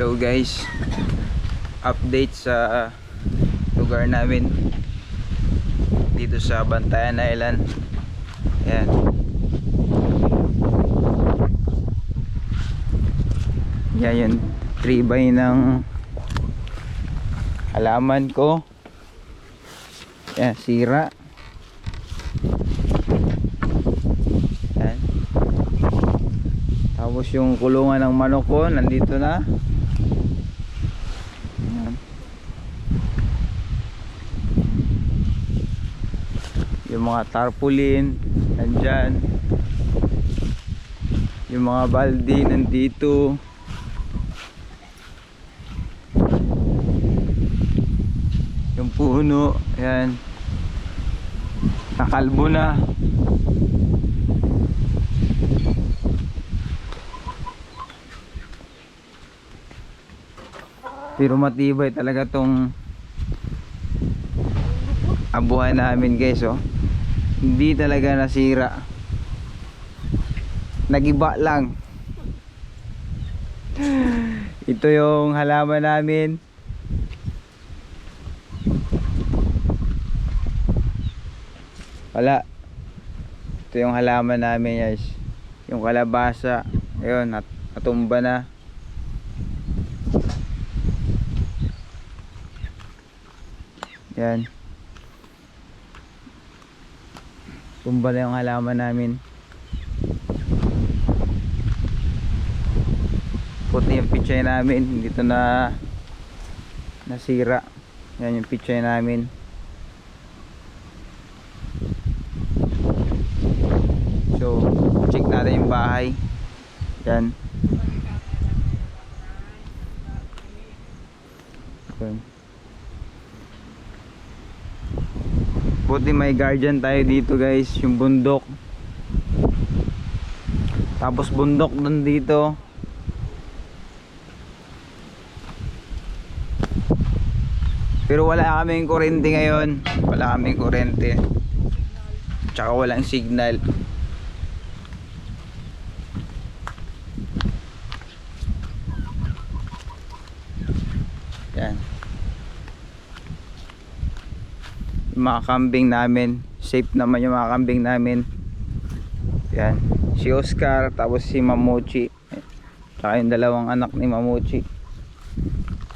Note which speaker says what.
Speaker 1: Hello guys. Update sa lugar namin Dito sa Bantayan Island. Ayan. Yan yung tribay ng halaman ko. Yan, sira. Yan tapos yung kulungan ng manok ko nandito na. Ayan. Yung mga tarpaulin nandyan. Yung mga balde nandito. Yung puno, ayan. Nakalbo na. Pero matibay talaga tong abuhan namin guys oh. Hindi talaga nasira. Nagiba lang. Ito yung halaman namin. Wala. Ito yung halaman namin guys. Yung kalabasa. Ayun, nat natumba na. Yan. Tumba yung halaman namin. Puti yung pichay namin. Dito na nasira. Yan yung pichay namin. So, check natin yung bahay. Yan. Yan. Buti may guardian tayo dito guys, yung bundok. Tapos bundok dun dito. Pero wala kaming kuryente ngayon. Wala kaming kuryente. Tsaka walang signal. Yan. Yung mga kambing namin. Safe naman yung mga kambing namin. Yan. Si Oscar, tapos si Mamuchi. Tsaka yung dalawang anak ni Mamuchi.